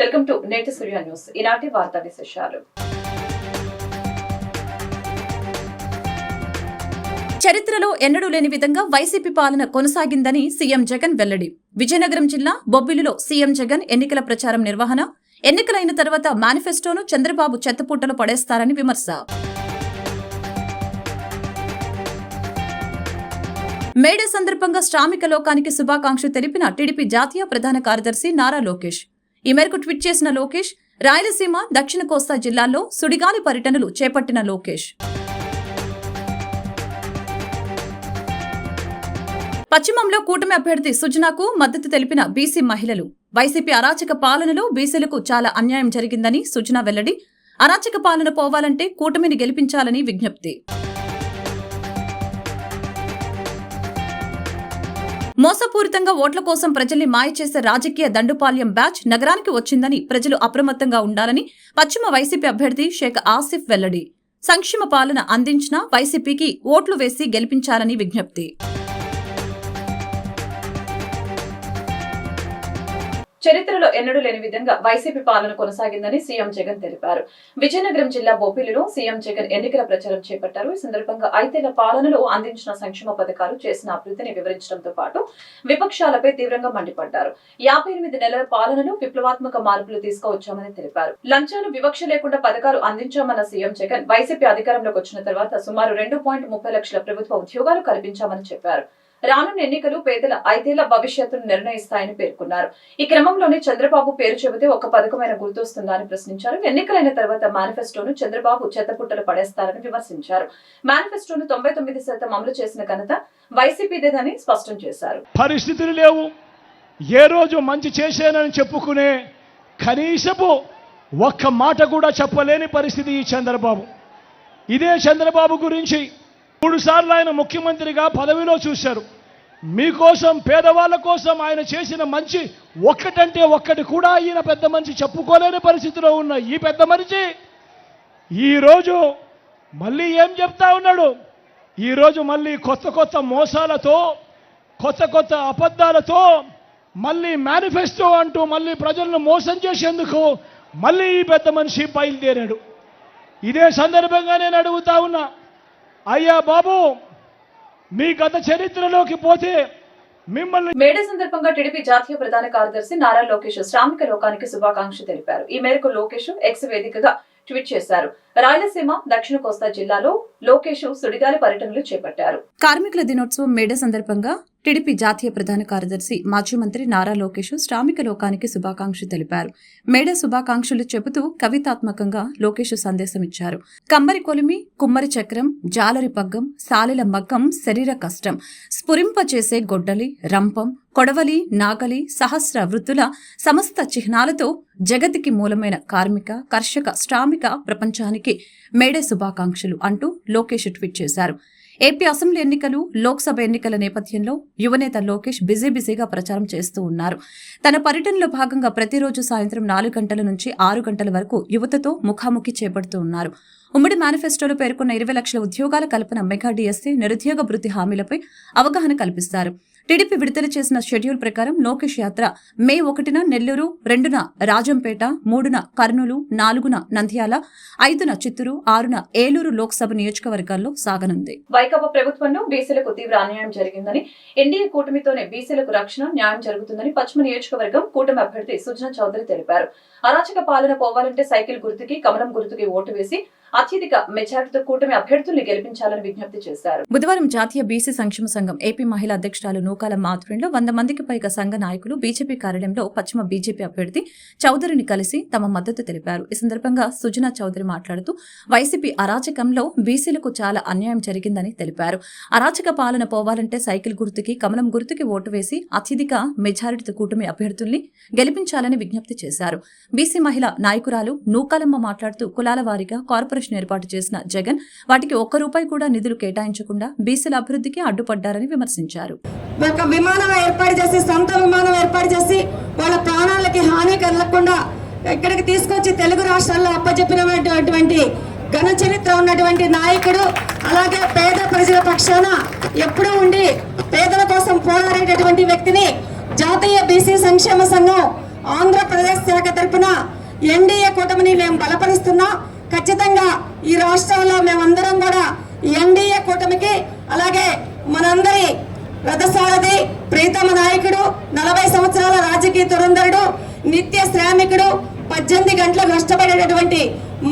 Welcome to నేటి సూర్య news. ఈనాటి వార్తా విశేషాలు. చరిత్రలో ఎన్నడూ లేని విధంగా వైసీపీ పాలన కొనసాగిందని సీఎం జగన్ వెల్లడి. విజయనగరం జిల్లా బొబ్బిలిలో సీఎం జగన్ ఎన్నికల ప్రచారం నిర్వహణ ఎన్నికలైన తర్వాత మేనిఫెస్టోను చంద్రబాబు చెత్తపూటలు పడేస్తారని విమర్శ. మేడే సందర్భంగా శ్రామిక లోకానికి శుభాకాంక్షలు తెలిపిన టీడీపీ జాతీయ ప్రధాన కార్యదర్శి నారా లోకేష్. ఈ మేరకు ట్వీట్ చేసిన లోకేష్ రాయలసీమ దక్షిణ కోస్తా జిల్లాల్లో సుడిగాలి పర్యటనలు చేపట్టిన లోకేష్. పశ్చిమంలో కూటమి అభ్యర్థి సుజనాకు మద్దతు తెలిపిన బీసీ మహిళలు. వైసీపీ అరాచక పాలనలో బీసీలకు చాలా అన్యాయం జరిగిందని సుజనా వెల్లడి. అరాచక పాలన పోవాలంటే కూటమిని గెలిపించాలని విజ్ఞప్తి. మోసపూరితంగా ఓట్ల కోసం ప్రజల్ని మాయ చేసే రాజకీయ దండుపాల్యం బ్యాచ్ నగరానికి వచ్చిందని ప్రజలు అప్రమత్తంగా ఉండాలని పశ్చిమ వైసీపీ అభ్యర్థి షేక్ ఆసిఫ్ వెల్లడి. సంక్షేమ పాలన అందించిన వైసీపీకి ఓట్లు వేసి గెలిపించాలని విజ్ఞప్తి. చరిత్రలో ఎన్నడూ లేని విధంగా వైసీపీ పాలన కొనసాగిందని సీఎం జగన్ తెలిపారు. విజయనగరం జిల్లా బొబ్బిలిలో సీఎం జగన్ ఎన్నికల ప్రచారం చేపట్టారు. ఈ సందర్భంగా ఐదేళ్ళ పాలనలో అందించిన సంక్షేమ పథకాలు చేసిన అభివృద్ధిని వివరించడంతో పాటు విపక్షాలపై తీవ్రంగా మండిపడ్డారు. యాభై ఎనిమిది నెలల పాలనలో విప్లవాత్మక మార్పులు తీసుకువచ్చామని తెలిపారు. లంచాలు వివక్ష లేకుండా పథకాలు అందించామన్న సీఎం జగన్ వైసీపీ అధికారంలోకి వచ్చిన తర్వాత సుమారు రెండు పాయింట్ ముప్పై లక్షల ప్రభుత్వ ఉద్యోగాలు కల్పించామని చెప్పారు. రానున్న ఎన్నికలు పేదల ఐదేళ్ళ భవిష్యత్తును నిర్ణయిస్తాయని పేర్కొన్నారు. ఈ క్రమంలోనే చంద్రబాబు పేరు చెబితే ఒక పథకమైన గుర్తొస్తుందని ప్రశ్నించారు. ఎన్నికలైన తర్వాత మేనిఫెస్టోను చంద్రబాబు చెత్తపుట్టలు పడేస్తారని విమర్శించారు. మేనిఫెస్టోను తొంభై తొమ్మిది శాతం అమలు చేసిన ఘనత వైసీపీదేదని స్పష్టం చేశారు. పరిస్థితులు లేవు. ఏ రోజు మంచి చేశానని చెప్పుకునే కనీసపు ఒక్క మాట కూడా చెప్పలేని పరిస్థితి ఈ చంద్రబాబు. ఇదే చంద్రబాబు గురించి మూడు సార్లు ఆయన ముఖ్యమంత్రిగా పదవిలో చూశారు. మీకోసం పేదవాళ్ళ కోసం ఆయన చేసిన మంచి ఒక్కటంటే ఒక్కటి కూడా ఈయన పెద్ద మనిషి చెప్పుకోలేని పరిస్థితిలో ఉన్న ఈ పెద్ద మనిషి ఈరోజు మళ్ళీ ఏం చెప్తా ఉన్నాడు? ఈరోజు మళ్ళీ కొత్త కొత్త మోసాలతో కొత్త కొత్త అబద్ధాలతో మళ్ళీ మేనిఫెస్టో అంటూ మళ్ళీ ప్రజలను మోసం చేసేందుకు మళ్ళీ ఈ పెద్ద మనిషి బయలుదేరాడు. ఇదే సందర్భంగా నేను అడుగుతా ఉన్నా అయ్యా బాబు మీ గత చరిత్రలోకి పోతే మిమ్మల్ని మేడే సందర్భంగా టీడీపీ జాతీయ ప్రధాన కార్యదర్శి నారా లోకేష్ శ్రామిక లోకానికి శుభాకాంక్షలు తెలిపారు. ఈ మేరకు లోకేష్ ఎక్స్ వేదికగా ట్వీట్ చేశారు. రాయలసీమ దక్షిణ కోస్తా జిల్లాలో లోకేష్ సుడిగాలి పర్యటనలు చేపట్టారు. కార్మికుల దినోత్సవం మేడ సందర్భంగా టీడీపీ జాతీయ ప్రధాన కార్యదర్శి మాజీ మంత్రి నారా లోకేష్ శ్రామిక లోకానికి శుభాకాంక్షలు తెలిపారు. మేడ శుభాకాంక్షలు చెబుతూ కవితాత్మకంగా లోకేష్ సందేశం ఇచ్చారు. కమ్మరి కొలిమి కుమ్మరి చక్రం జాలరి పగ్గం సాలెల మగ్గం శరీర కష్టం స్ఫురింపచేసే గొడ్డలి రంపం కొడవలి నాగలి సహస్ర వృత్తుల సమస్త చిహ్నాలతో జగతికి మూలమైన కార్మిక కర్షక శ్రామిక ప్రపంచానికి మేడే శుభాకాంక్షలు అంటూ లోకేష్ ట్వీట్ చేశారు. ఏపీ అసెంబ్లీ ఎన్నికలు లోక్సభ ఎన్నికల నేపథ్యంలో యువనేత లోకేష్ బిజీ బిజీగా ప్రచారం చేస్తూ ఉన్నారు. తన పర్యటనలో భాగంగా ప్రతిరోజు సాయంత్రం నాలుగు గంటల నుంచి ఆరు గంటల వరకు యువతతో ముఖాముఖి చేపడుతూ ఉన్నారు. ఉమ్మడి మేనిఫెస్టోలో పేర్కొన్న ఇరవై లక్షల ఉద్యోగాల కల్పన మెగా డిఎస్సీ నిరుద్యోగ వృత్తి హామీలపై అవగాహన కల్పిస్తారు. టీడీపీ విడుదల చేసిన షెడ్యూల్ ప్రకారం లోకేష్ యాత్ర మే ఒకటిన నెల్లూరు రెండున రాజంపేట మూడున కర్నూలు నాలుగున నంద్యాల ఐదున చిత్తూరు ఆరున ఏలూరు లోక్సభ నియోజకవర్గాల్లో సాగనుంది. వైకాపా ప్రభుత్వంలో బీసీలకు తీవ్ర అన్యాయం జరిగిందని ఎన్డీఏ కూటమితోనే బీసీలకు రక్షణ న్యాయం జరుగుతుందని పశ్చిమ నియోజకవర్గం కూటమి అభ్యర్థి సుజనా చౌదరి తెలిపారు. అరాచక పాలన పోవాలంటే సైకిల్ గుర్తుకి కమలం గుర్తుకి ఓటు వేసి అత్యధిక మెజారిటీతో కూటమి అభ్యర్థుల్ని గెలిపించాలని విజ్ఞప్తి చేశారు. బుధవారం జాతీయ బీసీ సంక్షేమ సంఘం ఏపీ మహిళా అధ్యక్షురాలు నూకాలమ్మ ఆధ్వర్యంలో వంద మందికి పైగా సంఘ నాయకులు బీజేపీ కార్యాలయంలో పశ్చిమ బీజేపీ అభ్యర్థి చౌదరిని కలిసి తమ మద్దతు తెలిపారు. ఈ సందర్భంగా సుజనా చౌదరి మాట్లాడుతూ వైసీపీ అరాచకంలో బీసీలకు చాలా అన్యాయం జరిగిందని తెలిపారు. అరాచక పాలన పోవాలంటే సైకిల్ గుర్తుకి కమలం గుర్తుకి ఓటు వేసి అత్యధిక మెజారిటీతో కూటమి అభ్యర్థుల్ని గెలిపించాలని విజ్ఞప్తి చేశారు. బీసీ మహిళ నాయకురాలు నూకాలమ్మ మాట్లాడుతూ కులాల వారీగా కార్పొరేషన్ ఏర్పాటు చేసిన జగన్ వాటికి ఒక్క రూపాయి కూడా నిధులు కేటాయించకుండా బీసీల అభివృద్ధికి అడ్డుపడ్డారని విమర్శించారు. విమానం ఏర్పాటు చేసి సొంత విమానం ఏర్పాటు చేసి వాళ్ళ ప్రాణాలకి హాని కలగకుండా ఇక్కడికి తీసుకొచ్చి తెలుగు రాష్ట్రాల్లో అప్పచెప్పినటువంటి ఘన చరిత్ర ఉన్నటువంటి నాయకుడు అలాగే పేద ప్రజల పక్షాన ఎప్పుడూ ఉండి పేదల కోసం పోరాడేటటువంటి వ్యక్తిని జాతీయ బీసీ సంక్షేమ సంఘం ఆంధ్రప్రదేశ్ శాఖ తరపున ఎన్డీఏ కూటమిని మేము బలపరుస్తున్నాం ఖచ్చితంగా ఈ రాష్ట్రంలో మేమందరం కూడా ఎన్డీఏ కూటమికి అలాగే మనందరి రథసారథి ప్రీతమ నాయకుడు నలభై సంవత్సరాల రాజకీయ తురంధరుడు నిత్య శ్రామికుడు పద్దెనిమిది గంటలు నష్టపడేటటువంటి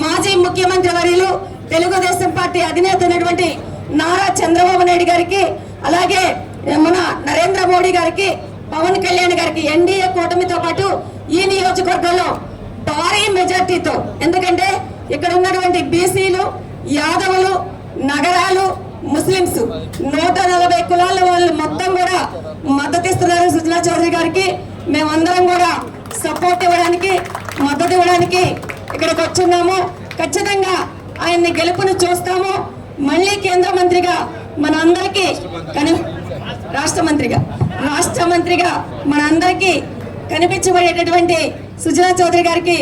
మాజీ ముఖ్యమంత్రి వర్యులు తెలుగుదేశం పార్టీ అధినేత అయినటువంటి నారా చంద్రబాబు నాయుడు గారికి అలాగే మన నరేంద్ర మోడీ గారికి పవన్ కళ్యాణ్ గారికి ఎన్డీఏ కూటమితో పాటు ఈ నియోజకవర్గంలో భారీ మెజార్టీతో. ఎందుకంటే ఇక్కడ ఉన్నటువంటి బీసీలు యాదవులు నగరాలు ముస్లింస్ నూట నలభై కులాల వాళ్ళు మొత్తం కూడా మద్దతిస్తున్నారు సుజనా చౌదరి గారికి. మేమందరం కూడా సపోర్ట్ ఇవ్వడానికి మద్దతు ఇవ్వడానికి ఇక్కడికి వచ్చున్నాము. ఖచ్చితంగా ఆయన్ని గెలుపును చూస్తాము. మళ్ళీ కేంద్ర మంత్రిగా మన అందరికీ కని రాష్ట్ర మంత్రిగా రాష్ట్ర మంత్రిగా మన అందరికీ కనిపించబడేటటువంటి సుజనా చౌదరి గారికి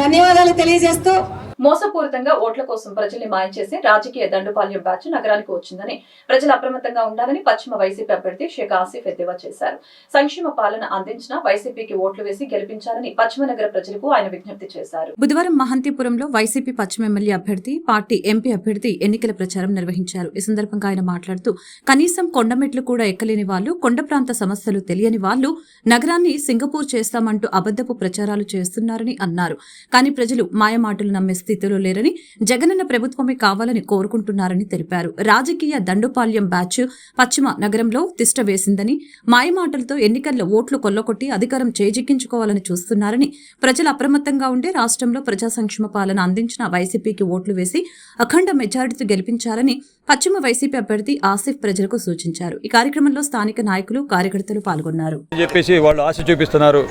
ధన్యవాదాలు తెలియజేస్తూ మోసపూరితంగా ఓట్ల కోసం ప్రజల్ని మాయం చేసి రాజకీయ దండుపాల్యం బ్యాచ్ నగరానికి వచ్చిందని ప్రజలు అప్రమత్తంగా ఉండాలని పశ్చిమ వైసీపీ అభ్యర్థి షేక్ ఆసిఫ్ ఎద్దేవా చేశారు. సంక్షేమ పాలన అందించిన వైసీపీకి ఓట్లు వేసి గెలిపించాలని పశ్చిమ నగర ప్రజలకు ఆయన విజ్ఞప్తి చేశారు. బుధవారం మహంతిపురంలో వైసీపీ పశ్చిమ ఎమ్మెల్యే అభ్యర్థి పార్టీ ఎంపీ అభ్యర్థి ఎన్నికల ప్రచారం నిర్వహించారు. ఈ సందర్భంగా ఆయన మాట్లాడుతూ కనీసం కొండమెట్లు కూడా ఎక్కలేని వాళ్ళు కొండ ప్రాంత సమస్యలు తెలియని వాళ్ళు నగరాన్ని సింగపూర్ చేస్తామంటూ అబద్దపు ప్రచారాలు చేస్తున్నారని అన్నారు. కానీ ప్రజలు మాయమాటలు నమ్మేస్తారు స్థితిలో లేరని జగనన్న ప్రభుత్వమే కావాలని కోరుకుంటున్నారని తెలిపారు. రాజకీయ దండుపాల్యం బ్యాచ్ పశ్చిమ నగరంలో తిష్ట వేసిందని మాయమాటలతో ఎన్నికల్లో ఓట్లు కొల్లకొట్టి అధికారం చేజిక్కించుకోవాలని చూస్తున్నారని ప్రజలు అప్రమత్తంగా ఉండే రాష్ట్రంలో ప్రజా సంక్షేమ పాలన అందించిన వైసీపీకి ఓట్లు వేసి అఖండ మెజారిటీతో గెలిపించాలని పశ్చిమ వైసీపీ అభ్యర్థి ఆసిఫ్ ప్రజలకు సూచించారు. ఈ కార్యక్రమంలో స్థానిక నాయకులు కార్యకర్తలు పాల్గొన్నారు. చెప్పేసి వాళ్ళు ఆశ చూపిస్తున్నారు.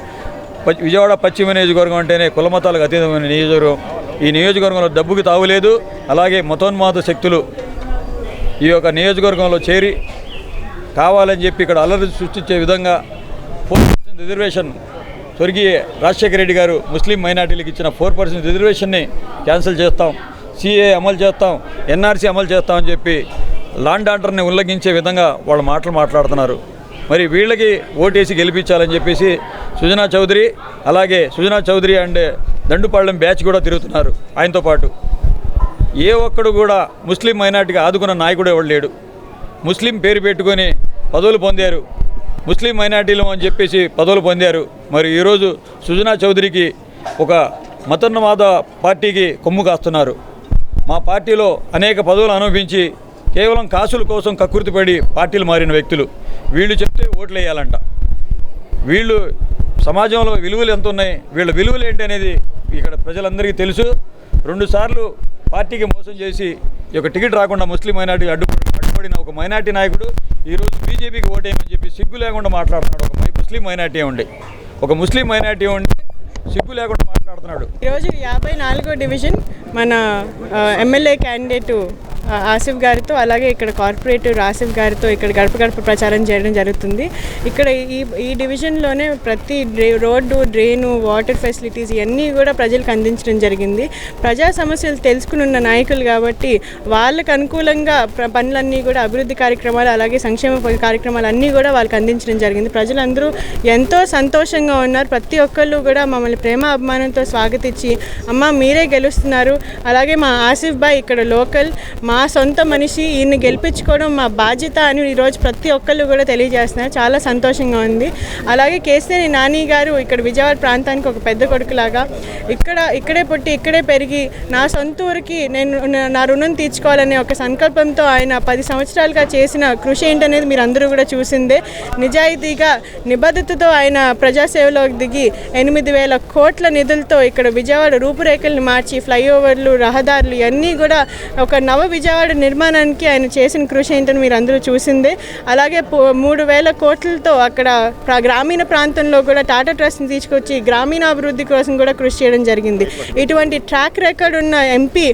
విజయవాడ పశ్చిమ నియోజకవర్గం అంటేనే కులమతాలకు అతీతమైన నియోజకవర్గం. ఈ నియోజకవర్గంలో డబ్బుకి తావులేదు అలాగే మతోన్మాద శక్తులు ఈ యొక్క నియోజకవర్గంలో చేరి కావాలని చెప్పి ఇక్కడ అల్లరి సృష్టించే విధంగా ఫోర్ పర్సెంట్ రిజర్వేషన్ స్వర్గీయ రాజశేఖర రెడ్డి గారు ముస్లిం మైనార్టీలకు ఇచ్చిన ఫోర్ పర్సెంట్ రిజర్వేషన్ని క్యాన్సిల్ చేస్తాం సిఏ అమలు చేస్తాం ఎన్ఆర్సీ అమలు చేస్తామని చెప్పి లాండ్ ఆర్డర్ని ఉల్లంఘించే విధంగా వాళ్ళ మాటలు మాట్లాడుతున్నారు. మరి వీళ్ళకి ఓటేసి గెలిపించాలని చెప్పేసి సుజనా చౌదరి అలాగే సుజనా చౌదరి అండ్ దండుపాళ్యం బ్యాచ్ కూడా తిరుగుతున్నారు. ఆయనతో పాటు ఏ ఒక్కడు కూడా ముస్లిం మైనార్టీగా ఆదుకున్న నాయకుడు ఎవడు లేడు. ముస్లిం పేరు పెట్టుకొని పదవులు పొందారు. ముస్లిం మైనార్టీలు అని చెప్పేసి పదవులు పొందారు. మరి ఈరోజు సుజనా చౌదరికి ఒక మతోన్మాద పార్టీకి కొమ్ము కాస్తున్నారు. మా పార్టీలో అనేక పదవులు అనుభవించి కేవలం కాసుల కోసం కకృతిపడి పార్టీలు మారిన వ్యక్తులు. వీళ్ళు చెప్తే ఓట్లు వేయాలంట వీళ్ళు సమాజంలో విలువలు ఎంత ఉన్నాయి వీళ్ళ విలువలు ఏంటి అనేది ఇక్కడ ప్రజలందరికీ తెలుసు. రెండుసార్లు పార్టీకి మోసం చేసి ఈ యొక్క టికెట్ రాకుండా ముస్లిం మైనార్టీ అడ్డు అడ్డుపడిన ఒక మైనార్టీ నాయకుడు ఈరోజు బీజేపీకి ఓటేయమని చెప్పి సిగ్గు లేకుండా మాట్లాడుతున్నాడు. ఒక ముస్లిం మైనార్టీ ఉండి. ఒక ముస్లిం మైనార్టీ ఉండి సిగ్గు లేకుండా మాట్లాడుతున్నాడు. ఈరోజు యాభై నాలుగో డివిజన్ మన ఎమ్మెల్యే క్యాండిడేట్ ఆసిఫ్ గారితో అలాగే ఇక్కడ కార్పొరేటివ్ ఆసిఫ్ గారితో ఇక్కడ గడప గడప ప్రచారం చేయడం జరుగుతుంది. ఇక్కడ ఈ ఈ డివిజన్లోనే ప్రతి రోడ్డు డ్రైను వాటర్ ఫెసిలిటీస్ ఇవన్నీ కూడా ప్రజలకు అందించడం జరిగింది. ప్రజా సమస్యలు తెలుసుకుని ఉన్న నాయకులు కాబట్టి వాళ్ళకు అనుకూలంగా పనులన్నీ కూడా అభివృద్ధి కార్యక్రమాలు అలాగే సంక్షేమ కార్యక్రమాలు అన్నీ కూడా వాళ్ళకి అందించడం జరిగింది. ప్రజలందరూ ఎంతో సంతోషంగా ఉన్నారు. ప్రతి ఒక్కళ్ళు కూడా మమ్మల్ని ప్రేమ అభిమానంతో స్వాగతించి అమ్మ మీరే గెలుస్తున్నారు. అలాగే మా ఆసిఫ్ బాయ్ ఇక్కడ లోకల్. మా సొంత మనిషి ఈయన్ని గెలిపించుకోవడం మా బాధ్యత అని ఈరోజు ప్రతి ఒక్కళ్ళు కూడా తెలియజేస్తున్నారు. చాలా సంతోషంగా ఉంది. అలాగే కేసీఆర్ నాని గారు ఇక్కడ విజయవాడ ప్రాంతానికి ఒక పెద్ద కొడుకులాగా ఇక్కడ ఇక్కడే పుట్టి ఇక్కడే పెరిగి నా సొంత ఊరికి నేను నా- నా రుణం తీర్చుకోవాలనే ఒక సంకల్పంతో ఆయన పది సంవత్సరాలుగా చేసిన కృషి ఏంటనేది మీరు అందరూ కూడా చూసిందే. నిజాయితీగా నిబద్ధతతో ఆయన ప్రజాసేవలోకి దిగి ఎనిమిది వేల కోట్ల నిధులతో ఇక్కడ విజయవాడ రూపురేఖల్ని మార్చి ఫ్లైఓవర్లు రహదారులు ఇవన్నీ కూడా ఒక నవ విజయవాడ నిర్మాణానికి ఆయన చేసిన కృషి ఏంటని మీరు అందరూ చూసిందే. అలాగే పో- మూడు వేల కోట్లతో అక్కడ గ్రామీణ ప్రాంతంలో కూడా టాటా ట్రస్ట్ని తీసుకొచ్చి గ్రామీణాభివృద్ధి కోసం కూడా కృషి చేయడం జరిగింది. ఇటువంటి ట్రాక్ రికార్డ్ ఉన్న ఎంపీ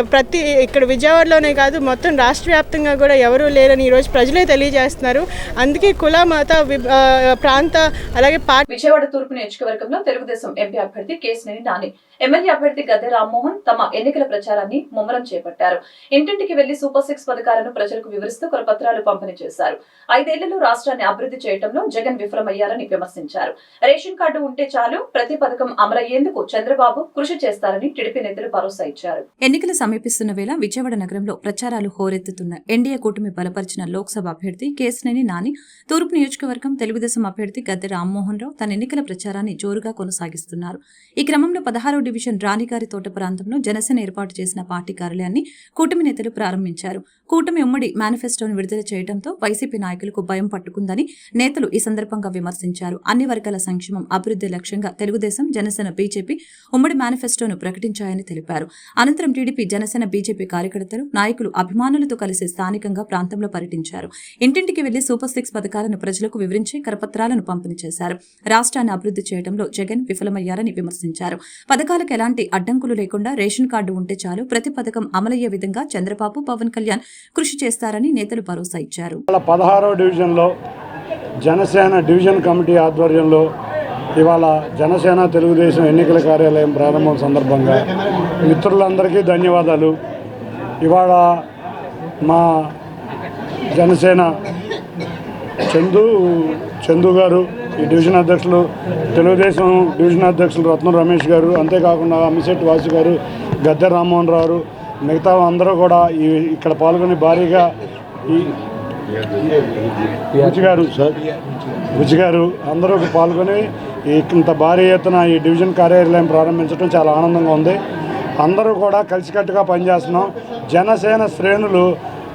ప్రతి ఇక్కడ విజయవాడలోనే కాదు మొత్తం రాష్ట్ర వ్యాప్తంగా కూడా ఎవరూ లేరని ఈరోజు ప్రజలే తెలియజేస్తున్నారు. అందుకే కుల మత ప్రాంత అలాగే పార్టీ విజయవాడ తూర్పు నియోజకవర్గంలో తెలుగుదేశం ఎంపీ అభ్యర్థి చేసినవి నాని ఎమ్మెల్యే అభ్యర్థి గద్దె రామ్మోహన్ తమ ఎన్నికల ప్రచారాన్ని ముమ్మరం చేపట్టారు. ఇంటింటికి వెళ్ళి సూపర్ సిక్స్ పథకాలను ప్రజలకు వివరిస్తూ కరపత్రాలు పంపిణీ చేశారు. ఐదేళ్ళలో రాష్ట్రాన్ని అభివృద్ధి చేయడంలో జగన్ విఫలమయ్యారని విమర్శించారు. రేషన్ కార్డు ఉంటే చాలు ప్రతి పథకం అమలయ్యేందుకు చంద్రబాబు కృషి చేస్తారని టీడీపీ నేతలు భరోసా ఇచ్చారు. ఎన్నికలు సమీపిస్తున్న వేళ విజయవాడ నగరంలో ప్రచారాలు హోరెత్తుతున్న ఎన్డీఏ కూటమి బలపరిచిన లోక్సభ అభ్యర్థి కేసినేని నాని తూర్పు నియోజకవర్గం తెలుగుదేశం అభ్యర్థి గద్దె రామ్మోహన్ రావు తన ఎన్నికల ప్రచారాన్ని జోరుగా కొనసాగిస్తున్నారు. ఈ క్రమంలో పదహారు డివిజన్ రాణిగారి తోట ప్రాంతంలో జనసేన ఏర్పాటు చేసిన పార్టీ కార్యాలయాన్ని కూటమి నేతలు ప్రారంభించారు. కూటమి ఉమ్మడి మేనిఫెస్టోను విడుదల చేయడంతో వైసీపీ నాయకులకు భయం పట్టుకుందని నేతలు ఈ సందర్భంగా విమర్శించారు. అన్ని వర్గాల సంక్షేమం అభివృద్ధి లక్ష్యంగా తెలుగుదేశం జనసేన బీజేపీ ఉమ్మడి మేనిఫెస్టోను ప్రకటించాయని తెలిపారు. అనంతరం టీడీపీ జనసేన బీజేపీ కార్యకర్తలు నాయకులు అభిమానులతో కలిసి స్థానికంగా ప్రాంతంలో పర్యటించారు. ఇంటింటికి వెళ్ళి సూపర్ సిక్స్ పథకాలను ప్రజలకు వివరించి కరపత్రాలను పంపిణీ చేశారు. రాష్ట్రాన్ని అభివృద్ధి చేయడంలో జగన్ విఫలమయ్యారని విమర్శించారు. పథకాలకు ఎలాంటి అడ్డంకులు లేకుండా రేషన్ కార్డు ఉంటే చాలు ప్రతి పథకం అమలయ్యే విధంగా చంద్రబాబు పవన్ కళ్యాణ్ కృషి చేస్తారని నేతలు భరోసా ఇచ్చారు. ఇవాళ పదహారవ డివిజన్లో జనసేన డివిజన్ కమిటీ ఆధ్వర్యంలో ఇవాళ జనసేన తెలుగుదేశం ఎన్నికల కార్యాలయం ప్రారంభం సందర్భంగా మిత్రులందరికీ ధన్యవాదాలు. ఇవాళ మా జనసేన చందు చందు గారు ఈ డివిజన్ అధ్యక్షులు తెలుగుదేశం డివిజన్ అధ్యక్షులు రత్నం రమేష్ గారు అంతేకాకుండా అమిశెట్టి వాసు గారు గద్దె రామ్మోహన్ రావు మిగతా అందరూ కూడా ఈ ఇక్కడ పాల్గొని భారీగా ఈ గారు సార్ రుచిగారు గారు అందరూ పాల్గొని ఇంత భారీ ఎత్తున ఈ డివిజన్ కార్యాలయం ప్రారంభించడం చాలా ఆనందంగా ఉంది. అందరూ కూడా కలిసికట్టుగా పనిచేస్తున్నాం. జనసేన శ్రేణులు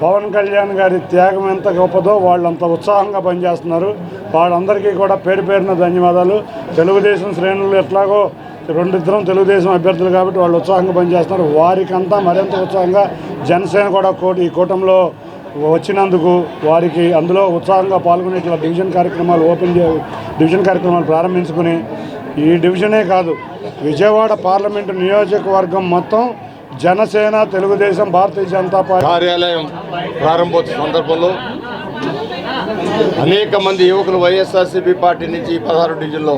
పవన్ కళ్యాణ్ గారి త్యాగం ఎంత గొప్పదో వాళ్ళు అంత ఉత్సాహంగా పనిచేస్తున్నారు. వాళ్ళందరికీ కూడా పేరు పేరున ధన్యవాదాలు. తెలుగుదేశం శ్రేణులు ఎట్లాగో రెండిద్దరం తెలుగుదేశం అభ్యర్థులు కాబట్టి వాళ్ళు ఉత్సాహంగా పనిచేస్తున్నారు. వారికంతా మరింత ఉత్సాహంగా జనసేన కూడా కోటి ఈ కూటమిలో వచ్చినందుకు వారికి అందులో ఉత్సాహంగా పాల్గొనే ఇట్లా డివిజన్ కార్యక్రమాలు ఓపెన్ చే డివిజన్ కార్యక్రమాలు ప్రారంభించుకుని ఈ డివిజనే కాదు విజయవాడ పార్లమెంటు నియోజకవర్గం మొత్తం జనసేన తెలుగుదేశం భారతీయ జనతా పార్టీ కార్యాలయం ప్రారంభోత్సవ సందర్భంలో అనేక మంది యువకులు వైఎస్ఆర్సీపీ పార్టీ నుంచి పదహారు డివిజన్లో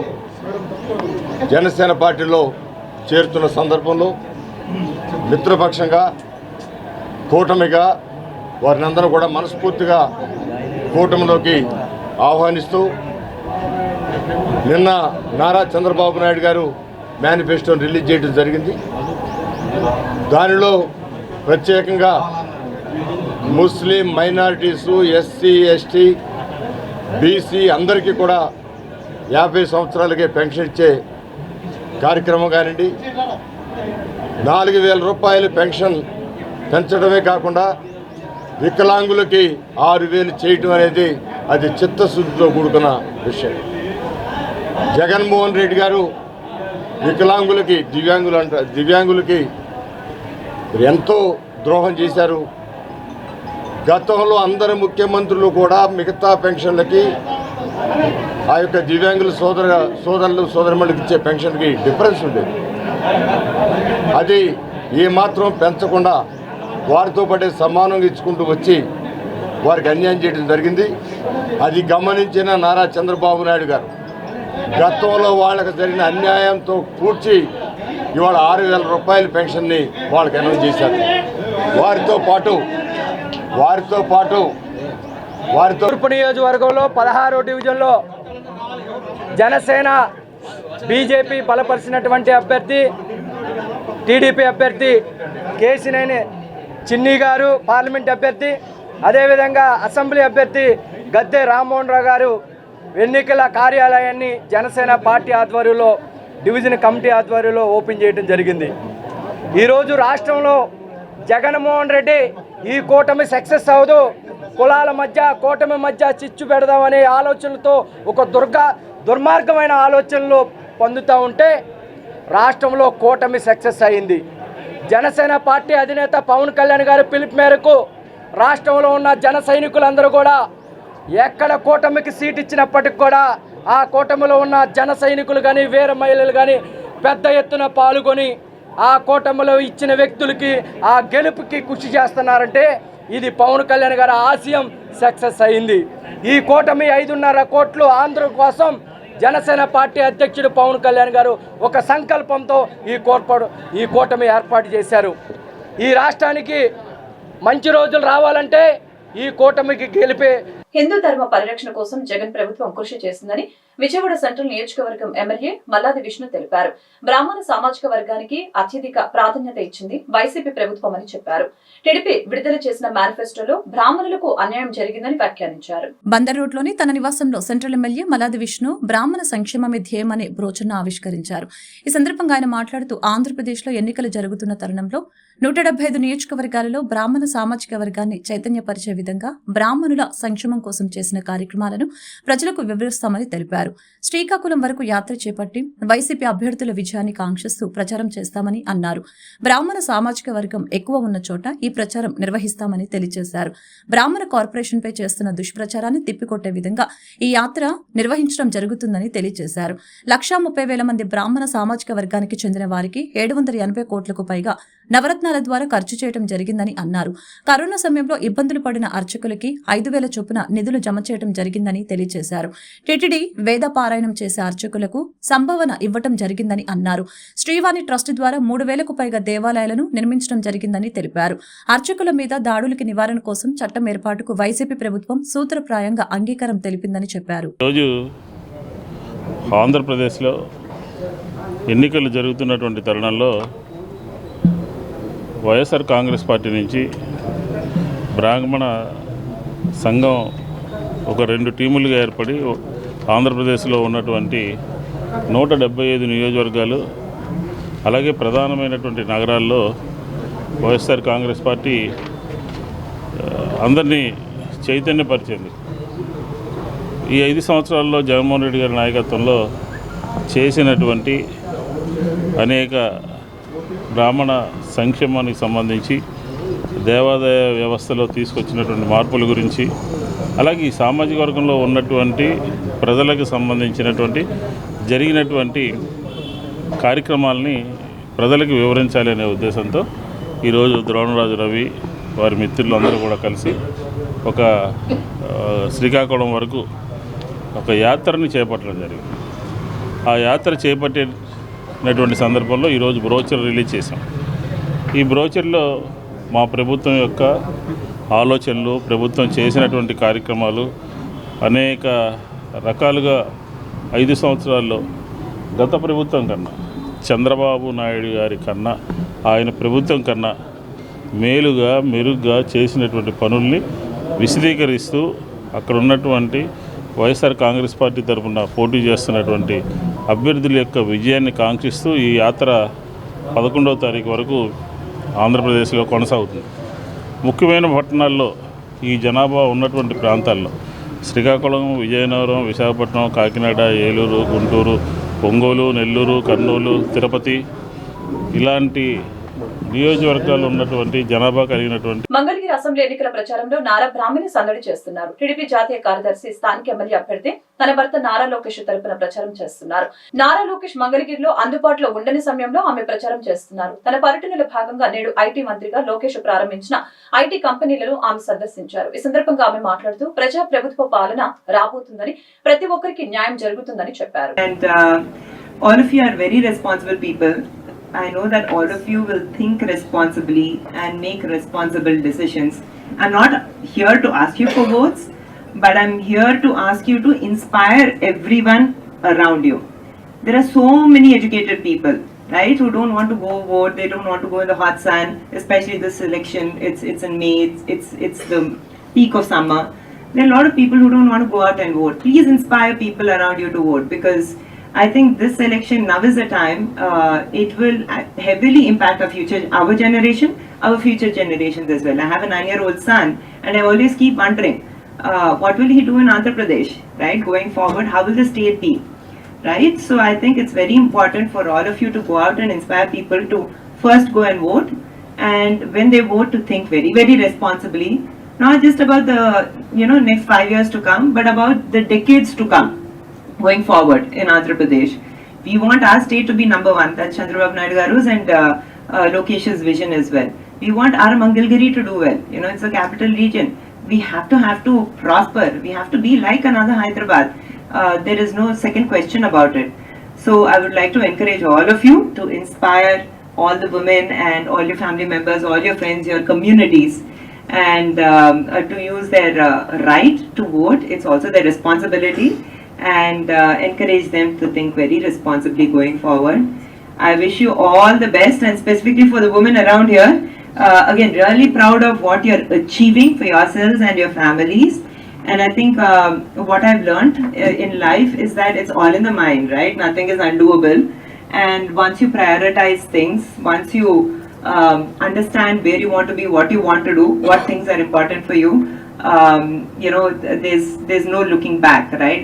జనసేన పార్టీలో చేరుతున్న సందర్భంలో మిత్రపక్షంగా కూటమిగా వారిని అందరూ కూడా మనస్ఫూర్తిగా కూటమిలోకి ఆహ్వానిస్తూ నిన్న నారా చంద్రబాబు నాయుడు గారు మేనిఫెస్టోని రిలీజ్ చేయడం జరిగింది. దానిలో ప్రత్యేకంగా ముస్లిం మైనారిటీసు ఎస్సీ ఎస్టీ బీసీ అందరికీ కూడా యాభై సంవత్సరాలకే పెన్షన్ ఇచ్చే కార్యక్రమం కానివ్వండి నాలుగు వేల రూపాయలు పెన్షన్ పెంచడమే కాకుండా వికలాంగులకి ఆరు వేలు చేయటం అనేది అది చిత్తశుద్ధితో కూడుకున్న విషయం. జగన్మోహన్ రెడ్డి గారు వికలాంగులకి దివ్యాంగులు అంట దివ్యాంగులకి ఎంతో ద్రోహం చేశారు. గతంలో అందరు ముఖ్యమంత్రులు కూడా మిగతా పెన్షన్లకి ఆ యొక్క దివ్యాంగుల సోదర సోదరులు సోదరుమణులకు ఇచ్చే పెన్షన్కి డిఫరెన్స్ ఉండేది. అది ఏమాత్రం పెంచకుండా వారితో పాటే సమానంగా ఇచ్చుకుంటూ వచ్చి వారికి అన్యాయం చేయడం జరిగింది. అది గమనించిన నారా చంద్రబాబు నాయుడు గారు గతంలో వాళ్ళకు జరిగిన అన్యాయంతో కూర్చి ఇవాళ ఆరు వేల రూపాయల పెన్షన్ని వాళ్ళకి అనౌన్స్ చేశారు. వారితో పాటు వారితో పాటు వారితో తూర్పు నియోజకవర్గంలో పదహారో డివిజన్లో జనసేన బీజేపీ బలపరిచినటువంటి అభ్యర్థి టీడీపీ అభ్యర్థి కేసినేని చిన్ని గారు పార్లమెంట్ అభ్యర్థి అదేవిధంగా అసెంబ్లీ అభ్యర్థి గద్దె రామ్మోహన్ రావు గారు ఎన్నికల కార్యాలయాన్ని జనసేన పార్టీ ఆధ్వర్యంలో డివిజన్ కమిటీ ఆధ్వర్యంలో ఓపెన్ చేయడం జరిగింది. ఈరోజు రాష్ట్రంలో జగన్మోహన్ రెడ్డి ఈ కూటమి సక్సెస్ అవ్వదు. కులాల మధ్య కూటమి మధ్య చిచ్చు పెడదామనే ఆలోచనలతో ఒక దుర్గా దుర్మార్గమైన ఆలోచనలు పొందుతూ ఉంటే రాష్ట్రంలో కూటమి సక్సెస్ అయింది. జనసేన పార్టీ అధినేత పవన్ కళ్యాణ్ గారి పిలుపు మేరకు రాష్ట్రంలో ఉన్న జన సైనికులందరూ కూడా ఎక్కడ కూటమికి సీట్ ఇచ్చినప్పటికి కూడా ఆ కూటమిలో ఉన్న జన సైనికులు కానీ వీర మహిళలు కానీ పెద్ద ఎత్తున పాల్గొని ఆ కూటమిలో ఇచ్చిన వ్యక్తులకి ఆ గెలుపుకి కృషి చేస్తున్నారంటే ఇది పవన్ కళ్యాణ్ గారి ఆశయం సక్సెస్ అయింది. ఈ కూటమి ఐదున్నర కోట్లు ఆంధ్ర కోసం జనసేన పార్టీ అధ్యక్షుడు పవన్ కళ్యాణ్ గారు ఒక సంకల్పంతో ఈ కోర్పడు ఈ కూటమి ఏర్పాటు చేశారు. ఈ రాష్ట్రానికి మంచి రోజులు రావాలంటే ఈ కూటమికి గెలిపే హిందూ ధర్మ పరిరక్షణ కోసం జగన్ ప్రభుత్వం కృషి చేసిందని విజయవాడ సెంట్రల్ నియోజకవర్గం ఎమ్మెల్యే మల్లాది విష్ణు తెలిపారు. బ్రాహ్మణ సామాజిక వర్గానికి అత్యధిక ప్రాధాన్యత ఇచ్చింది వైసీపీ ప్రభుత్వం అని చెప్పారు. టీడీపీ విడుదల చేసిన మేనిఫెస్టోలో బ్రాహ్మణులకు అన్యాయం జరిగిందని వ్యాఖ్యానించారు. బందర్ రోడ్లోని తన నివాసంలో సెంట్రల్ ఎమ్మెల్యే మలాది విష్ణు బ్రాహ్మణ సంక్షేమమే ధ్యేయం అనే బ్రోచర్ను ఆవిష్కరించారు. ఈ సందర్భంగా ఆయన మాట్లాడుతూ ఆంధ్రప్రదేశ్లో ఎన్నికలు జరుగుతున్న తరుణంలో నూట డెబ్బై ఐదు నియోజకవర్గాలలో బ్రాహ్మణ సామాజిక వర్గాన్ని చైతన్యపరిచే విధంగా బ్రాహ్మణుల సంక్షేమం కోసం చేసిన కార్యక్రమాలను ప్రజలకు వివరిస్తామని తెలిపారు. తెలిపారు. శ్రీకాకుళం వరకు యాత్ర చేపట్టి వైసీపీ అభ్యర్థుల విజయాన్ని కాంక్షిస్తూ ప్రచారం చేస్తామని అన్నారు. బ్రాహ్మణ సామాజిక వర్గం ఎక్కువ ఉన్న చోట ఈ ప్రచారం నిర్వహిస్తామని తెలియజేశారు. బ్రాహ్మణ కార్పొరేషన్పై చేస్తున్న దుష్ప్రచారాన్ని తిప్పికొట్టే విధంగా ఈ యాత్ర నిర్వహించడం జరుగుతుందని తెలియజేశారు. లక్షా ముప్పై వేల మంది బ్రాహ్మణ సామాజిక వర్గానికి చెందిన వారికి ఏడు వందల ఎనభై కోట్లకు పైగా నవరత్నాల ద్వారా ఖర్చు చేయడం జరిగిందని అన్నారు. కరోనా సమయంలో ఇబ్బందులు పడిన అర్చకులకి ఐదు వేల చొప్పున నిధులు జమ చేయడం జరిగిందని తెలియజేశారు. టిటిడి వేద పారాయణం చేసే అర్చకులకు సంభావన ఇవ్వటం జరిగిందని అన్నారు. శ్రీవాణి ట్రస్ట్ ద్వారా మూడు వేలకు పైగా దేవాలయాలను నిర్మించడం జరిగిందని తెలిపారు. అర్చకుల మీద దాడులకి నివారణ కోసం చట్టం ఏర్పాటుకు వైసీపీ ప్రభుత్వం సూత్రప్రాయంగా అంగీకారం తెలిపిందని చెప్పారు. రోజు ఆంధ్రప్రదేశ్లో ఎన్నికలు జరుగుతున్నటువంటి తరుణంలో వైఎస్ఆర్ కాంగ్రెస్ పార్టీ నుంచి బ్రాహ్మణ సంఘం ఒక రెండు టీములుగా ఏర్పడి ఆంధ్రప్రదేశ్లో ఉన్నటువంటి నూట డెబ్బై ఐదు నియోజకవర్గాలు అలాగే ప్రధానమైనటువంటి నగరాల్లో వైఎస్ఆర్ కాంగ్రెస్ పార్టీ అందరినీ చైతన్యపరిచింది. ఈ ఐదు సంవత్సరాల్లో జగన్మోహన్ రెడ్డి గారి నాయకత్వంలో చేసినటువంటి అనేక బ్రాహ్మణ సంక్షేమానికి సంబంధించి దేవాదాయ వ్యవస్థలో తీసుకొచ్చినటువంటి మార్పుల గురించి అలాగే ఈ సామాజిక వర్గంలో ఉన్నటువంటి ప్రజలకు సంబంధించినటువంటి జరిగినటువంటి కార్యక్రమాలని ప్రజలకు వివరించాలి అనే ఉద్దేశంతో ఈరోజు ద్రోణరాజు రవి వారి మిత్రులు అందరూ కూడా కలిసి ఒక శ్రీకాకుళం వరకు ఒక యాత్రని చేపట్టడం జరిగింది. ఆ యాత్ర చేపట్టినటువంటి సందర్భంలో ఈరోజు బ్రోచర్ రిలీజ్ చేశాం. ఈ బ్రోచర్లో మా ప్రభుత్వం యొక్క ఆలోచనలు ప్రభుత్వం చేసినటువంటి కార్యక్రమాలు అనేక రకాలుగా ఐదు సంవత్సరాల్లో గత ప్రభుత్వం కన్నా చంద్రబాబు నాయుడు గారి కన్నా ఆయన ప్రభుత్వం కన్నా మేలుగా మెరుగ్గా చేసినటువంటి పనుల్ని విశదీకరిస్తూ అక్కడ ఉన్నటువంటి వైఎస్ఆర్ కాంగ్రెస్ పార్టీ తరఫున పోటీ చేస్తున్నటువంటి అభ్యర్థుల యొక్క విజయాన్ని కాంక్షిస్తూ ఈ యాత్ర పదకొండవ తారీఖు వరకు ఆంధ్రప్రదేశ్లో కొనసాగుతుంది. ముఖ్యమైన పట్టణాల్లో ఈ జనాభా ఉన్నటువంటి ప్రాంతాల్లో శ్రీకాకుళం విజయనగరం విశాఖపట్నం కాకినాడ ఏలూరు గుంటూరు ఒంగోలు నెల్లూరు కర్నూలు తిరుపతి ఇలాంటి నియోజకవర్గాలు ఉన్నటువంటి జనాభా కలిగినటువంటి మంగళగిరి అసెంబ్లీ ఎన్నికల ప్రచారంలో నారా బ్రాహ్మణి సందడి చేస్తున్నారు. టీడీపీ జాతీయ కార్యదర్శి స్థానిక ఎమ్మెల్యే అభ్యర్థి తన భర్త నారా లోకేష్ తరపున ప్రచారం చేస్తున్నారు. నారా లోకేష్ మంగళగిరిలో అందుబాటులో ఉండని సమయంలో ఆమె ప్రచారం చేస్తున్నారు. తన పర్యటనలో భాగంగా నేడు ఐటీ మంత్రిగా లోకేష్ ప్రారంభించిన ఐటీ కంపెనీలను ఆమె సందర్శించారు. ఈ సందర్భంగా ఆమె మాట్లాడుతూ ప్రజా ప్రభుత్వ పాలన రాబోతుందని ప్రతి ఒక్కరికి న్యాయం జరుగుతుందని చెప్పారు. And uh, all of you are very responsible people. I know that all of you will think responsibly and make responsible decisions. I'm not here to ask you for votes, but I'm here to ask you to inspire everyone around you. There are so many educated people, right, who don't want to go vote. They don't want to go in the hot sun, especially this election. It's it's in May. It's it's, it's the peak of summer. There are a lot of people who don't want to go out and vote. Please inspire people around you to vote because I think this election now is the time. Uh, it will heavily impact our future, our generation, our future generations as well. I have a nine-year-old son, and I always keep wondering, uh, what will he do in Andhra Pradesh, right? Going forward, how will the state be, right? So I think it's very important for all of you to go out and inspire people to first go and vote, and when they vote, to think very, very responsibly, not just about the you know next five years to come, but about the decades to come going forward in Andhra Pradesh. We want our state to be number one. That's Chandrababu Naidu Garu's and uh, uh, Lokesh's vision as well. We want our Mangalgiri to do well. You know, it's a capital region. We have to have to prosper. We have to be like another Hyderabad. Uh, there is no second question about it. So I would like to encourage all of you to inspire all the women and all your family members, all your friends, your communities, and um, uh, to use their uh, right to vote. It's also their responsibility, and uh, encourage them to think very responsibly going forward. I wish you all the best, and specifically for the women around here. Uh, again, really proud of what you're achieving for yourselves and your families. And I think um, what I've learned uh, in life is that it's all in the mind, right? Nothing is undoable. And once you prioritize things, once you um, understand where you want to be, what you want to do, what things are important for you, um, you know, th- there's there's no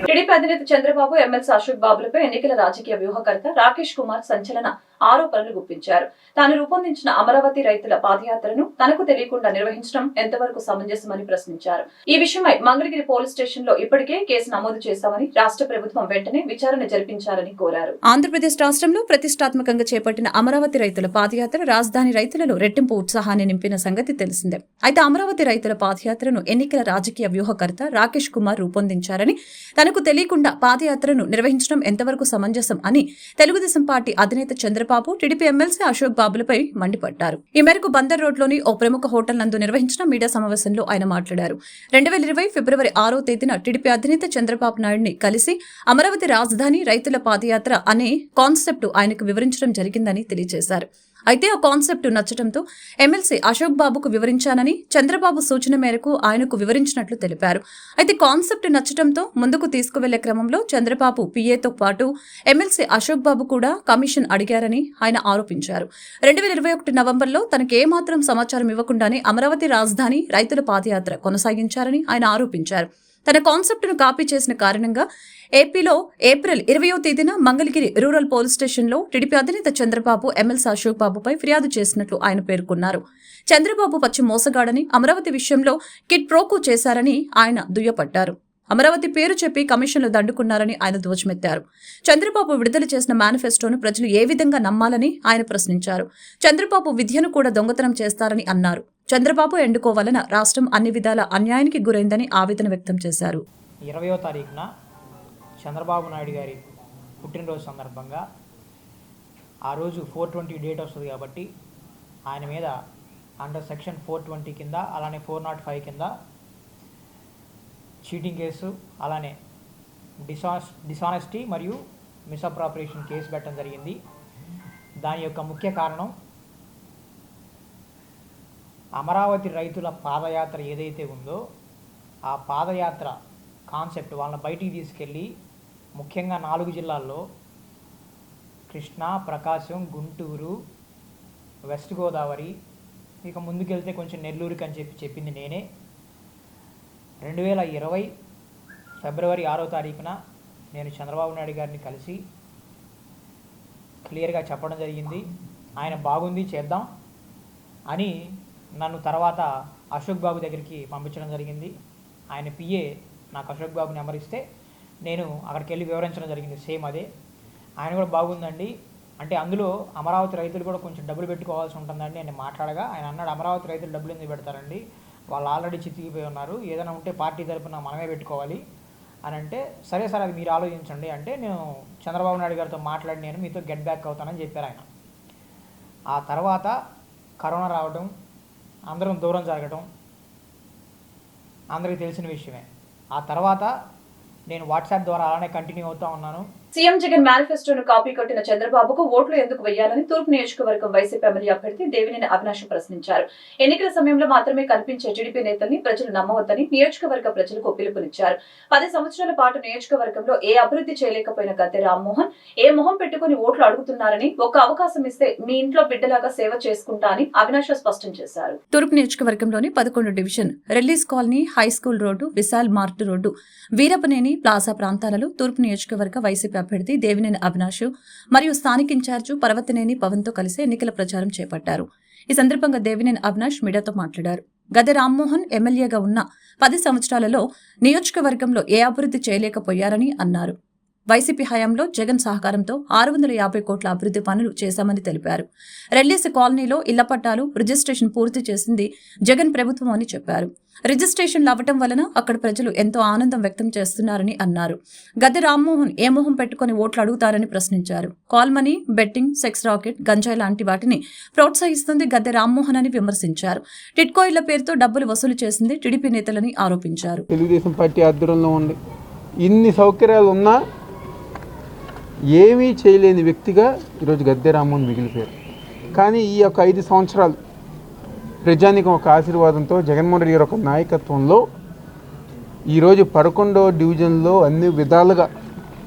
TDP అధినేత Chandrababu MLC Ashok బాబులపై ఎన్నికల రాజకీయ వ్యూహకర్త రాకేష్ కుమార్ సంచలన ఆరోపణలు గుప్పించారు. తాను రూపొందించిన అమరావతి రైతుల పాదయాత్రను తనకు తెలియకుండా నిర్వహించడం ఎంతవరకు సమంజసమని ప్రశ్నించారు. ఈ విషయమై మంగళగిరి పోలీస్ స్టేషన్లో ఇప్పటికే కేసు నమోదు చేశామని రాష్ట్ర ప్రభుత్వం వెంటనే విచారణ జరిపించాలని కోరారు. ఆంధ్రప్రదేశ్ రాష్ట్రంలో ప్రతిష్టాత్మకంగా చేపట్టిన అమరావతి రైతుల పాదయాత్ర రాజధాని రైతులలో రెట్టింపు ఉత్సాహాన్ని నింపిన సంగతి తెలిసిందే. అయితే అమరావతి రైతుల పాదయాత్రను ఎన్నికల రాజకీయ వ్యూహకర్త రాకేష్ కుమార్ రూపొందించారని తనకు తెలియకుండా పాదయాత్రను నిర్వహించడం ఎంతవరకు సమంజసం అని తెలుగుదేశం పార్టీ అధినేత చంద్రబాబు టీడీపీ ఎమ్మెల్సీ అశోక్ బాబులపై మండిపడ్డారు. ఈ మేరకు బందర్ రోడ్లోని ఓ ప్రముఖ హోటల్ నందు నిర్వహించిన మీడియా సమావేశంలో ఆయన మాట్లాడారు. రెండు వేల ఇరవై ఫిబ్రవరి ఆరో తేదీన టీడీపీ అధినేత చంద్రబాబు నాయుడిని కలిసి అమరావతి రాజధాని రైతుల పాదయాత్ర అనే కాన్సెప్ట్ ఆయనకు వివరించడం జరిగిందని తెలియజేశారు. అయితే ఆ కాన్సెప్ట్ నచ్చడంతో ఎమ్మెల్సీ అశోక్ బాబుకు వివరించానని చంద్రబాబు సూచన మేరకు ఆయనకు వివరించినట్లు తెలిపారు. అయితే కాన్సెప్ట్ నచ్చడంతో ముందుకు తీసుకువెళ్ళే క్రమంలో చంద్రబాబు పిఏతో పాటు ఎమ్మెల్సీ అశోక్ బాబు కూడా కమిషన్ అడిగారని ఆయన ఆరోపించారు. రెండు వేల ఇరవై ఒకటి నవంబర్లో తనకు ఏమాత్రం సమాచారం ఇవ్వకుండానే అమరావతి రాజధాని రైతుల పాదయాత్ర కొనసాగించారని ఆయన ఆరోపించారు. తన కాన్సెప్ట్ను కాపీ చేసిన కారణంగా ఏపీలో ఏప్రిల్ ఇరవయో తేదీన మంగళగిరి రూరల్ పోలీస్ స్టేషన్లో టీడీపీ అధినేత చంద్రబాబు ఎమ్మెల్సీ అశోక్ బాబుపై ఫిర్యాదు చేసినట్లు ఆయన పేర్కొన్నారు. చంద్రబాబు పచ్చి మోసగాడని అమరావతి విషయంలో కిట్ ప్రోకో చేశారని ఆయన దుయ్యపట్టారు అమరావతి పేరు చెప్పి కమిషన్లు దండుకున్నారని ఆయన ధ్వజమెత్తారు. చంద్రబాబు విడుదల చేసిన మేనిఫెస్టోను ప్రజలు ఏ విధంగా నమ్మాలని ఆయన ప్రశ్నించారు. చంద్రబాబు విద్యను కూడా దొంగతనం చేస్తారని అన్నారు. చంద్రబాబు ఎండుకోవాలన రాష్ట్రం అన్ని విధాల అన్యాయానికి గురైందని ఆవేదన వ్యక్తం చేశారు. ఇరవయో తారీఖున చంద్రబాబు నాయుడు గారి పుట్టినరోజు సందర్భంగా ఆ రోజు ఫోర్ ట్వంటీ డేట్ వస్తుంది కాబట్టి ఆయన మీద అండర్ సెక్షన్ ఫోర్ ట్వంటీ కింద అలానే ఫోర్ నాట్ ఫైవ్ కింద చీటింగ్ కేసు అలానే డిసాస్ డిసానెస్టీ మరియు మిస్అప్రాపరేషన్ కేసు పెట్టడం జరిగింది. దాని యొక్క ముఖ్య కారణం అమరావతి రైతుల పాదయాత్ర ఏదైతే ఉందో ఆ పాదయాత్ర కాన్సెప్ట్ వాళ్ళని బయటికి తీసుకెళ్ళి ముఖ్యంగా నాలుగు జిల్లాల్లో కృష్ణా ప్రకాశం గుంటూరు వెస్ట్ గోదావరి ఇక ముందుకెళ్తే కొంచెం నెల్లూరుకి అని చెప్పి చెప్పింది నేనే. రెండు వేల ఇరవై ఫిబ్రవరి ఆరో తారీఖున నేను చంద్రబాబు నాయుడు గారిని కలిసి క్లియర్గా చెప్పడం జరిగింది. ఆయన బాగుంది చేద్దాం అని నన్ను తర్వాత అశోక్ బాబు దగ్గరికి పంపించడం జరిగింది. ఆయన పిఏ నాకు అశోక్ బాబు నెంబర్ ఇస్తే నేను అక్కడికి వెళ్ళి వివరించడం జరిగింది. సేమ్ అదే. ఆయన కూడా బాగుందండి. అంటే అందులో అమరావతి రైతులు కూడా కొంచెం డబ్బులు పెట్టుకోవాల్సి ఉంటుందండి. నేను మాట్లాడగా ఆయన అన్నాడు అమరావతి రైతులు డబ్బులు ఎందుకు పెడతారండి? వాళ్ళు ఆల్రెడీ చితికిపోయి ఉన్నారు. ఏదైనా ఉంటే పార్టీ తరపున మనమే పెట్టుకోవాలి. అని అంటే సరే సార్ అది మీరు ఆలోచించండి. అంటే నేను చంద్రబాబు నాయుడు గారితో మాట్లాడి నేను మీతో గెట్ బ్యాక్ అవుతానని చెప్పారు ఆయన. ఆ తర్వాత కరోనా రావడం అందరం దూరం జరగటం అందరికీ తెలిసిన విషయమే. ఆ తర్వాత నేను వాట్సాప్ ద్వారా అలానే కంటిన్యూ అవుతూ ఉన్నాను. సీఎం జగన్ మేనిఫెస్టోను కాపీ కొట్టిన చంద్రబాబుకు ఓట్లు ఎందుకు వేయాలని తూర్పు నియోజకవర్గం వైసీపీ ఎమ్మెల్యే అభ్యర్థి దేవినేని అవినాష్ ప్రశ్నించారు. ఎన్నికల సమయంలో మాత్రమే కనిపించే టీడీపీ నేతల్ని ప్రజలు నమ్మవద్దని నియోజకవర్గ ప్రజలకు పిలుపునిచ్చారు. పది సంవత్సరాల పాటు నియోజకవర్గంలో ఏ అభివృద్ధి చేయలేకపోయిన గద్దె రామ్మోహన్ ఏ మొహం పెట్టుకుని ఓట్లు అడుగుతున్నారని ఒక అవకాశం ఇస్తే మీ ఇంట్లో బిడ్డలాగా సేవ చేసుకుంటా అని అవినాష్ స్పష్టం చేశారు. తూర్పు నియోజకవర్గంలోని పదకొండు division రెల్లీస్ colony high school road Vishal mart road Veerapaneni plaza ప్రాంతాలలో తూర్పు నియోజకవర్గ వైసీపీ అభ్యర్థి దేవినేని అవినాష్ మరియు స్థానిక ఇన్ఛార్జు పర్వతనేని పవన్తో కలిసి ఎన్నికల ప్రచారం చేపట్టారు. ఈ సందర్భంగా దేవినేని అవినాష్ మీడియాతో మాట్లాడారు. గత రామ్మోహన్ ఎమ్మెల్యేగా ఉన్న పది సంవత్సరాలలో నియోజకవర్గంలో ఏ అభివృద్ధి చేయలేకపోయారని అన్నారు. వైసీపీ హయాంలో జగన్ సహకారంతో ఆరు వందల యాభై కోట్ల అభివృద్ధి పనులు చేశామని తెలిపారు. రెల్లీసి కాలనీలో ఇళ్ళ పట్టాలు రిజిస్ట్రేషన్ పూర్తి చేసింది జగన్ ప్రభుత్వం అని చెప్పారు. రిజిస్ట్రేషన్లు అవ్వటం వలన అక్కడ ప్రజలు ఎంతో ఆనందం వ్యక్తం చేస్తున్నారని అన్నారు. గద్దె రామ్మోహన్ ఏ మొహం పెట్టుకుని ఓట్లు అడుగుతారని ప్రశ్నించారు. Call money betting sex racket గంజాయి లాంటి వాటిని ప్రోత్సహిస్తుంది గద్దె రామ్మోహన్ అని విమర్శించారు. టిట్కో ఇళ్ళ పేరుతో డబ్బులు వసూలు చేసింది టీడీపీ నేతలని ఆరోపించారు. తెలుగుదేశం పార్టీ ఆధ్వర్యంలో ఉంది. ఇన్ని సౌకర్యాలు ఉన్నా ఏమీ చేయలేని వ్యక్తిగా ఈరోజు గద్దె రామ్మోహన్ మిగిలిపోయారు. కానీ ఈ యొక్క ఐదు సంవత్సరాలు ప్రజానికి ఒక ఆశీర్వాదంతో జగన్మోహన్ రెడ్డి గారి ఒక నాయకత్వంలో ఈరోజు పదకొండో డివిజన్లో అన్ని విధాలుగా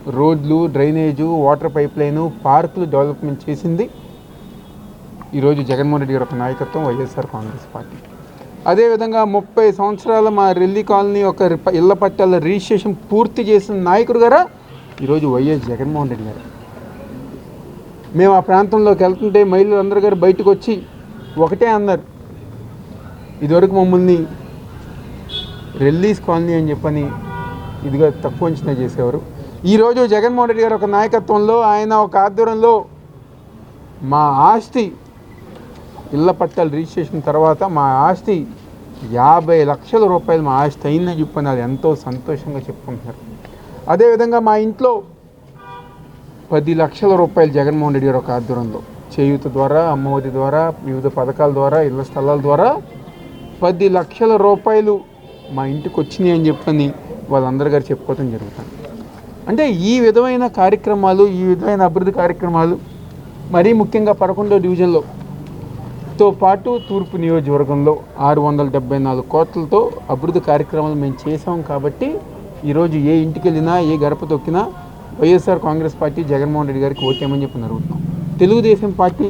రోడ్లు డ్రైనేజు వాటర్ పైప్ లైను పార్కులు డెవలప్మెంట్ చేసింది ఈరోజు జగన్మోహన్ రెడ్డి గారి ఒక నాయకత్వం వైఎస్ఆర్ కాంగ్రెస్ పార్టీ. అదేవిధంగా ముప్పై సంవత్సరాల మా రెల్లి కాలనీ ఒక రిప- ఇళ్ళ పట్టాల రిజిస్ట్రేషన్ పూర్తి చేసిన నాయకుడు గారా ఈరోజు వైఎస్ జగన్మోహన్ రెడ్డి గారు. మేము ఆ ప్రాంతంలోకి వెళ్తుంటే మహిళలు అందరూ గారు బయటకు వచ్చి ఒకటే అన్నారు. ఇదివరకు మమ్మల్ని రెల్లీస్ కాలనీ అని చెప్పని ఇదిగా తక్కువ అంచనా చేసేవారు. ఈరోజు జగన్మోహన్ రెడ్డి గారు ఒక నాయకత్వంలో ఆయన ఒక ఆధ్వర్యంలో మా ఆస్తి ఇళ్ళ పట్టాలు రిజిస్ట్రేషన్ తర్వాత మా ఆస్తి యాభై లక్షల రూపాయలు మా ఆస్తి అయిందని చెప్పని అది ఎంతో సంతోషంగా చెప్పుకుంటున్నారు. అదేవిధంగా మా ఇంట్లో పది లక్షల రూపాయలు జగన్మోహన్ రెడ్డి గారు ఒక ఆధ్వర్యంలో చేయూత ద్వారా అమ్మఒడి ద్వారా వివిధ పథకాల ద్వారా ఇళ్ళ స్థలాల ద్వారా పది లక్షల రూపాయలు మా ఇంటికి వచ్చినాయి అని చెప్పని వాళ్ళందరి గారు చెప్పుకోవటం జరుగుతుంది. అంటే ఈ విధమైన కార్యక్రమాలు ఈ విధమైన అభివృద్ధి కార్యక్రమాలు మరీ ముఖ్యంగా పదకొండో డివిజన్లో తో పాటు తూర్పు నియోజకవర్గంలో ఆరు వందల డెబ్బై నాలుగు కోట్లతో అభివృద్ధి కార్యక్రమాలు మేము చేసాం కాబట్టి ఈరోజు ఏ ఇంటికి వెళ్ళినా ఏ గడప తొక్కినా YSR Congress party Jaganmohan Reddy గారికి ఓటేయమని చెప్పి అడుగుతున్నాం తెలుగుదేశం పార్టీ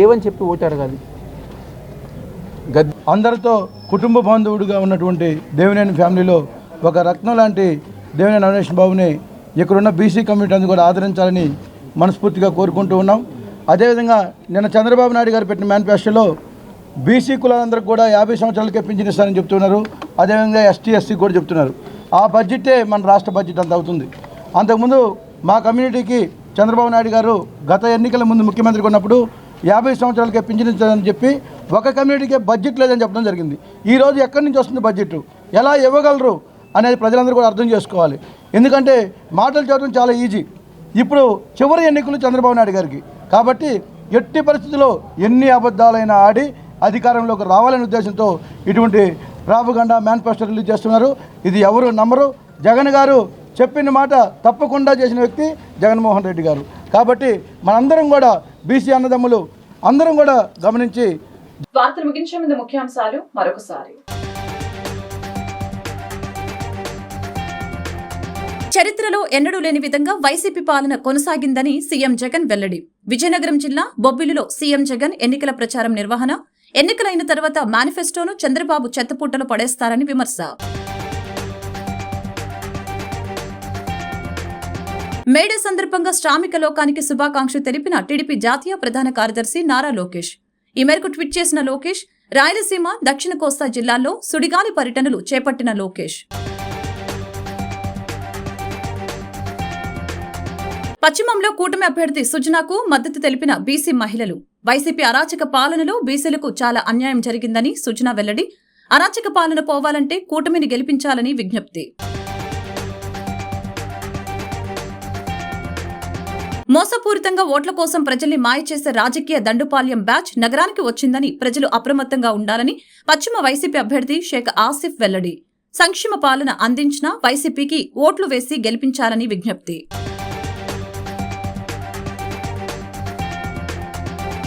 ఏమని చెప్పి ఓటు అడగాలి? గద్ అందరితో కుటుంబ బాంధవుడిగా ఉన్నటువంటి దేవినేని ఫ్యామిలీలో ఒక రత్నం లాంటి దేవినేని అవినేష్ బాబుని ఇక్కడున్న బీసీ కమ్యూనిటీ అందరూ కూడా ఆదరించాలని మనస్ఫూర్తిగా కోరుకుంటూ ఉన్నాం. అదేవిధంగా నిన్న చంద్రబాబు నాయుడు గారు పెట్టిన మేనిఫెస్టోలో బీసీ కులాలందరికీ కూడా యాభై సంవత్సరాలకే పింఛన్ ఇస్తారని చెప్తున్నారు. అదేవిధంగా ఎస్టీ ఎస్సీ కూడా చెప్తున్నారు. ఆ బడ్జెటే మన రాష్ట్ర బడ్జెట్ అంత అవుతుంది. అంతకుముందు మా కమ్యూనిటీకి చంద్రబాబు నాయుడు గారు గత ఎన్నికల ముందు ముఖ్యమంత్రి ఉన్నప్పుడు యాభై సంవత్సరాలకే పింఛనించాలని చెప్పి ఒక కమ్యూనిటీకే బడ్జెట్ లేదని చెప్పడం జరిగింది. ఈ రోజు ఎక్కడి నుంచి వస్తుంది బడ్జెట్? ఎలా ఇవ్వగలరు అనేది ప్రజలందరూ కూడా అర్థం చేసుకోవాలి. ఎందుకంటే మాటలు చదవడం చాలా ఈజీ. ఇప్పుడు చివరి ఎన్నికలు చంద్రబాబు నాయుడు గారికి. కాబట్టి ఎట్టి పరిస్థితుల్లో ఎన్ని అబద్ధాలైనా ఆడి అధికారంలోకి రావాలనే ఉద్దేశంతో ఇటువంటి ప్రాపగండా మేనిఫెస్టో రిలీజ్ చేస్తున్నారు. ఇది ఎవరు నమ్మరు. జగన్ గారు చెప్పిన మాట తప్పకుండా చేసిన వ్యక్తి జగన్మోహన్ రెడ్డి గారు. కాబట్టి మనందరం కూడా బీసీ అన్నదమ్ములు అందరం కూడా గమనించి వార్తలు ముగించే ముందు ముఖ్యాంశాలు మరొకసారి. చరిత్రలో ఎన్నడూ లేని విధంగా వైసీపీ పాలన కొనసాగిందని సీఎం జగన్ వెల్లడి. విజయనగరం జిల్లా బొబ్బిలిలో సీఎం జగన్ ఎన్నికల ప్రచారం నిర్వహణ ఎన్నికలైన తర్వాత మేనిఫెస్టోను చంద్రబాబు చెత్తపూటలు పడేస్తారని విమర్శ. మేడే సందర్భంగా శ్రామిక లోకానికి శుభాకాంక్షలు తెలిపిన టీడీపీ జాతీయ ప్రధాన కార్యదర్శి నారా లోకేష్. ఈ మేరకు ట్వీట్ చేసిన లోకేష్ రాయలసీమ దక్షిణ కోస్తా జిల్లాల్లో సుడిగాలి పర్యటనలు చేపట్టిన లోకేష్. పశ్చిమంలో కూటమి అభ్యర్థి సుజనాకు మద్దతు తెలిపిన బీసీ మహిళలు. వైసీపీ అరాచక పాలనలో బీసీలకు చాలా అన్యాయం జరిగిందని సుజనా వెల్లడి. అరాచక పాలన పోవాలంటే కూటమిని గెలిపించాలని విజ్ఞప్తి. మోసపూరితంగా ఓట్ల కోసం ప్రజల్ని మాయ చేసే రాజకీయ దండుపాల్యం బ్యాచ్ నగరానికి వచ్చిందని ప్రజలు అప్రమత్తంగా ఉండాలని పశ్చిమ వైసీపీ అభ్యర్థి షేక్ ఆసిఫ్ వెల్లడి. సంక్షేమ పాలన అందించిన వైసీపీకి ఓట్లు వేసి గెలిపించాలని విజ్ఞప్తి.